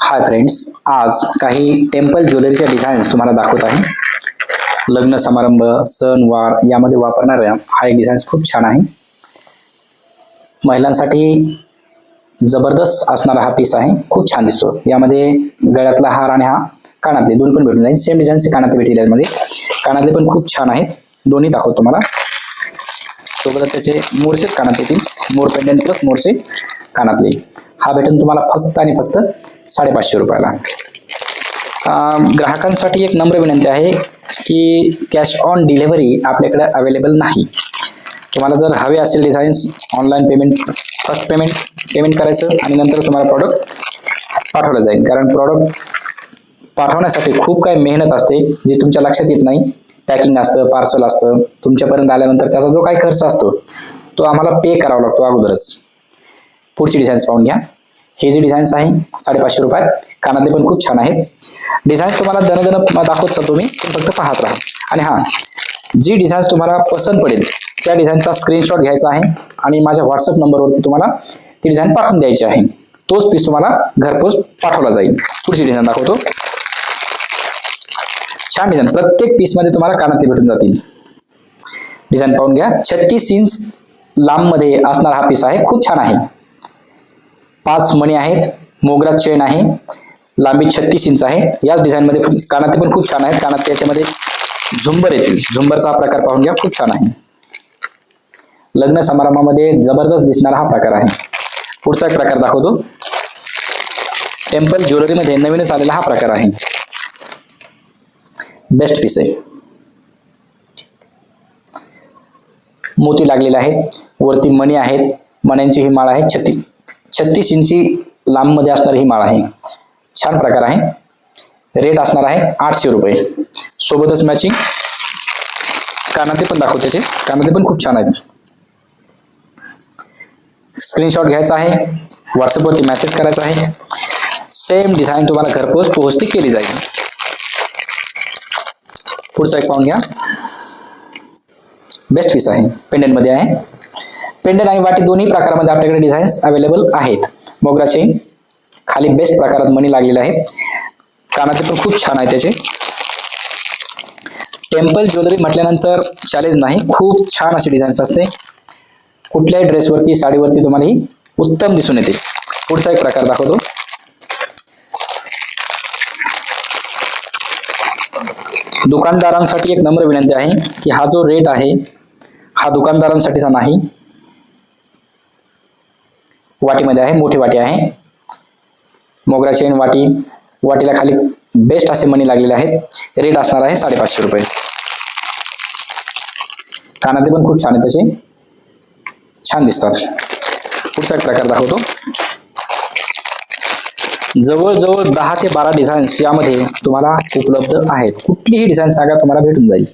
Hi friends आज काही temple ज्वेलरीच्या designs तुम्हाला दाखवत आहे. लग्न समारंभ सण वार यामध्ये वापरणाऱ्या हा एक डिझाईन्स खूप छान आहे. महिलांसाठी जबरदस्त असणारा हा पीस आहे. खूप छान दिसतो. यामध्ये गळ्यातला हार आणि हा कानातले दोन पण भेटून जाईल. सेम डिझाईनचे कानातले भेटले यामध्ये. कानातले पण खूप छान आहेत. दोन्ही दाखवतो तुम्हाला. सोबतच त्याचे मोरचेच कानात येतील. मोर पेंडंट प्लस मोरचे कानातले. हा भेटेल तुम्हाला फक्त आणि फक्त साडेपाचशे रुपयाला. ग्राहकांसाठी एक नम्र विनंती आहे की कॅश ऑन डिलिव्हरी आपल्याकडे अवेलेबल नाही. तुम्हाला जर हवे असेल designs online payment first payment payment करायचं आणि नंतर तुम्हाला प्रॉडक्ट पाठवलं जाईल. कारण प्रॉडक्ट पाठवण्यासाठी खूप काही मेहनत असते जे तुमच्या लक्षात येत नाही. पॅकिंग असतं पार्सल असतं तुमच्यापर्यंत आल्यानंतर त्याचा जो काही खर्च असतो तो आम्हाला पे करावा लागतो अगोदरच. पुढची डिझाईन्स पाहून घ्या. हे जे डिझाईन्स आहे साडेपाचशे रुपयात. कानातले पण खूप छान आहेत. डिझाईन्स तुम्हाला दन दन दाखवत चालतो मी तुम्ही फक्त पाहत राहा. आणि हां जी डिझाईन्स तुम्हाला पसंत पडेल त्या डिझाईनचा स्क्रीनशॉट घ्यायचा आहे आणि माझ्या व्हॉट्सअप नंबरवरती तुम्हाला ती डिझाईन पाठवून द्यायची आहे. तोच पीस तुम्हाला घरपोच पाठवला जाईल. पुढची डिझाईन दाखवतो. छान डिझाईन प्रत्येक पीसमध्ये तुम्हाला कानातले भेटून जातील. डिझाईन पाहून घ्या. छत्तीस इंच लांबमध्ये असणारा हा पीस आहे. खूप छान आहे. पाच मणी आहेत. मोगरा चेन आहे. लांबी छत्तीस इंच आहे. याच डिझाईनमध्ये कानाते पण खूप छान आहेत. कानात याच्यामध्ये झुंबर येतील. झुंबरचा हा प्रकार पाहून घ्या. खूप छान आहे. लग्न समारंभामध्ये जबरदस्त दिसणारा हा प्रकार आहे. पुढचा एक प्रकार दाखवतो. टेम्पल ज्वेलरीमध्ये नवीनच आलेला हा प्रकार आहे. बेस्ट पीस आहे. मोती लागलेले आहेत. वरती मणी आहेत. मण्यांची ही माळ आहे. छत्तीस छत्तीस इंची लांबमध्ये असणारी ही माळ आहे. छान प्रकार आहे. रेट असणार आहे आठशे रुपये. सोबतच मॅचिंग कानातले पण दाखवते त्याचे. कानातले पण छान आहेत. स्क्रीनशॉट घ्यायचा आहे. व्हॉट्सअपवरती मेसेज करायचा आहे. सेम डिझाईन तुम्हाला घरपोच पोहोचती केली जाईल. पुढचा एक पाहून घ्या. बेस्ट पीस आहे. पेंडंटमध्ये आहे. पेंडल आणि वाटी दोन्ही प्रकारामध्ये आपल्याकडे डिझाईन्स अवेलेबल आहेत. मोगराचे खाली बेस्ट प्रकारात मणी लागलेले आहेत. कानाचे पण खूप छान आहे त्याचे. टेम्पल ज्वेलरी म्हटल्यानंतर चॅलेंज नाही खूप छान अशी डिझाईन्स असते. कुठल्याही ड्रेसवरती साडीवरती तुम्हाला ही उत्तम दिसून येते. पुढचा एक प्रकार दाखवतो. दुकानदारांसाठी एक नम्र विनंती आहे की हा जो रेट आहे हा दुकानदारांसाठीचा नाही. वाटीमध्ये आहे मोठी वाटी आहे. मोगरा चेन वाटी वाटीला खाली बेस्ट असे मणी लागलेले आहेत. रेट असणार आहे साडेपाचशे रुपये. कानातले पण खूप छान आहेत त्याचे छान दिसतात. पुढचा एक प्रकार दाखवतो. जवळजवळ दहा ते बारा डिझाईन्स यामध्ये तुम्हाला उपलब्ध आहेत. कुठलीही डिझाईन सांगा तुम्हाला भेटून जाईल.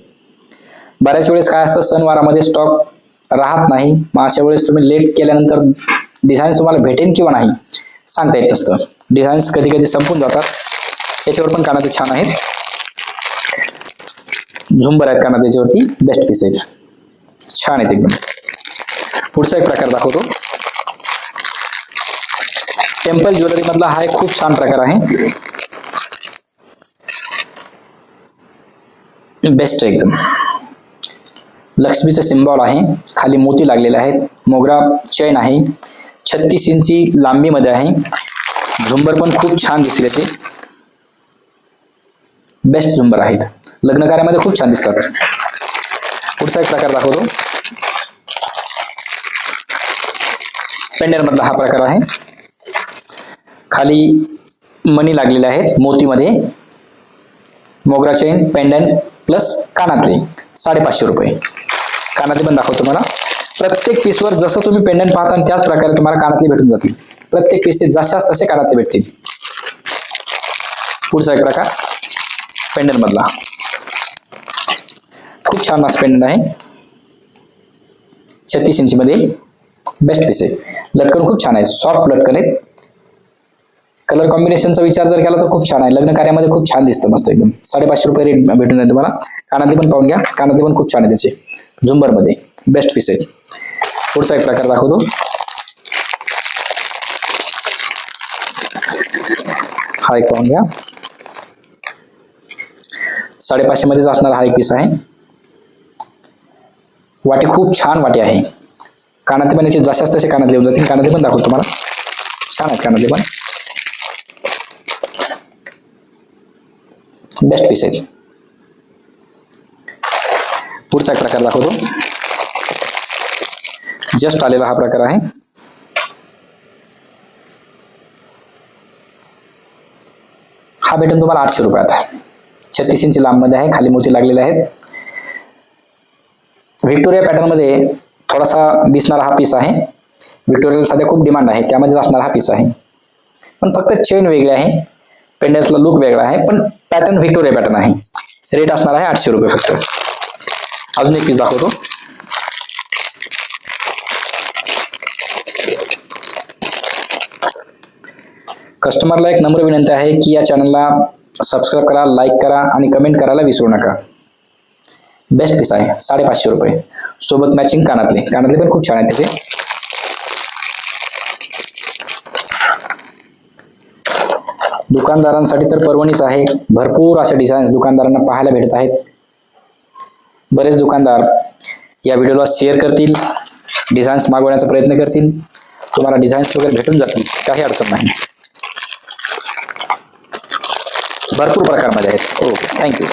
बऱ्याच वेळेस काय असतं सणवारामध्ये स्टॉक राहत नाही. मग अशा वेळेस तुम्ही लेट केल्यानंतर डिझाईन्स तुम्हाला भेटेन किंवा नाही सांगता येत नसतं. डिझाईन्स कधी कधी संपून जातात. याच्यावर पण कानाचे छान आहेत. झुंबर आहेत कानात याच्यावरती बेस्ट पीस आहेत. छान आहेत एकदम. पुढचा एक प्रकार दाखवतो. टेम्पल ज्वेलरी मधला हा एक खूप छान प्रकार आहे. बेस्ट एकदम. लक्ष्मीचं सिम्बॉल आहे. खाली मोती लागलेले आहेत. मोगरा चैन आहे. छत्तीस इंची लांबीमध्ये आहे. झुंबर पण खूप छान दिसतील याचे. बेस्ट झुंबर आहेत. लग्न कार्यामध्ये खूप छान दिसतात. पुढचा एक प्रकार दाखवतो. पेंडर मधला हा प्रकार आहे. खाली मणी लागलेले आहेत मोतीमध्ये. मोगरा चेन पेंडन प्लस कानातले. साडेपाचशे रुपये. कानातले पण दाखवतो मला प्रत्येक पीसवर जसं तुम्ही पेंडंट पाहता त्याच प्रकारे तुम्हाला कानातले भेटून जातील. प्रत्येक पीसचे जशाच तसे कानातले भेटतील. पुढचा एक प्रकार पेंडंट मधला. खूप छान असं पेंडंट आहे. छत्तीस इंची मध्ये बेस्ट पीस आहे. लटकन खूप छान आहे. सॉफ्ट लटकन आहे. कलर कॉम्बिनेशनचा विचार जर केला तर खूप छान आहे. लग्न कार्यामध्ये खूप छान दिसतं मस्त एकदम. साडेपाचशे रुपये रेट भेटून जाईल तुम्हाला. कानातले पण पाहून घ्या. कानातले पण खूप छान आहे त्याचे. झुंबरमध्ये बेस्ट पीस आहे. पुढचा एक प्रकार दाखवतो हा एक पाहून घ्या साडेपाचशे मध्येच असणारा हा एक पीस आहे वाटी खूप छान वाटी आहे कानातले पण याचे जशाच तसे कानातले येऊन जातील कानातले पण दाखवतो तुम्हाला छान आहेत कानातले पण बेस्ट पीस आहेत पुढचा एक प्रकार दाखवतो जस्ट आलेला हा प्रकार आहे. हा भेटून तुम्हाला आठशे रुपयात छत्तीस इंची लांबमध्ये आहे, खाली मोती लागलेले आहेत. व्हिक्टोरिया पॅटर्न मध्ये थोडासा दिसणारा हा पीस आहे. व्हिक्टोरियाला सध्या खूप डिमांड आहे त्यामध्ये असणारा हा पीस आहे. पण फक्त चेन वेगळी आहे. पेंडन्सला लुक वेगळा आहे, पण पॅटर्न व्हिक्टोरिया पॅटर्न आहे. रेट असणार आहे आठशे रुपये फक्त. अजून एक पीस दाखवतो. कस्टमरला एक नम्र विनंती आहे की या चॅनलला सबस्क्राईब करा लाईक करा आणि कमेंट करायला विसरू नका. बेस्ट पीस आहे साडेपाचशे रुपये. सोबत मॅचिंग कानातले. कानातले पण खूप छान आहेत त्याचे. दुकानदारांसाठी तर परवणीच आहे. भरपूर असे डिझाईन्स दुकानदारांना पाहायला भेटत आहेत. बरेच दुकानदार या व्हिडिओला शेअर करतील डिझाईन्स मागवण्याचा प्रयत्न करतील. तुम्हाला डिझाईन्स वगैरे भेटून जातील. काही अडचण नाही. भरपूर प्रकारमध्ये आहेत. Okay thank you.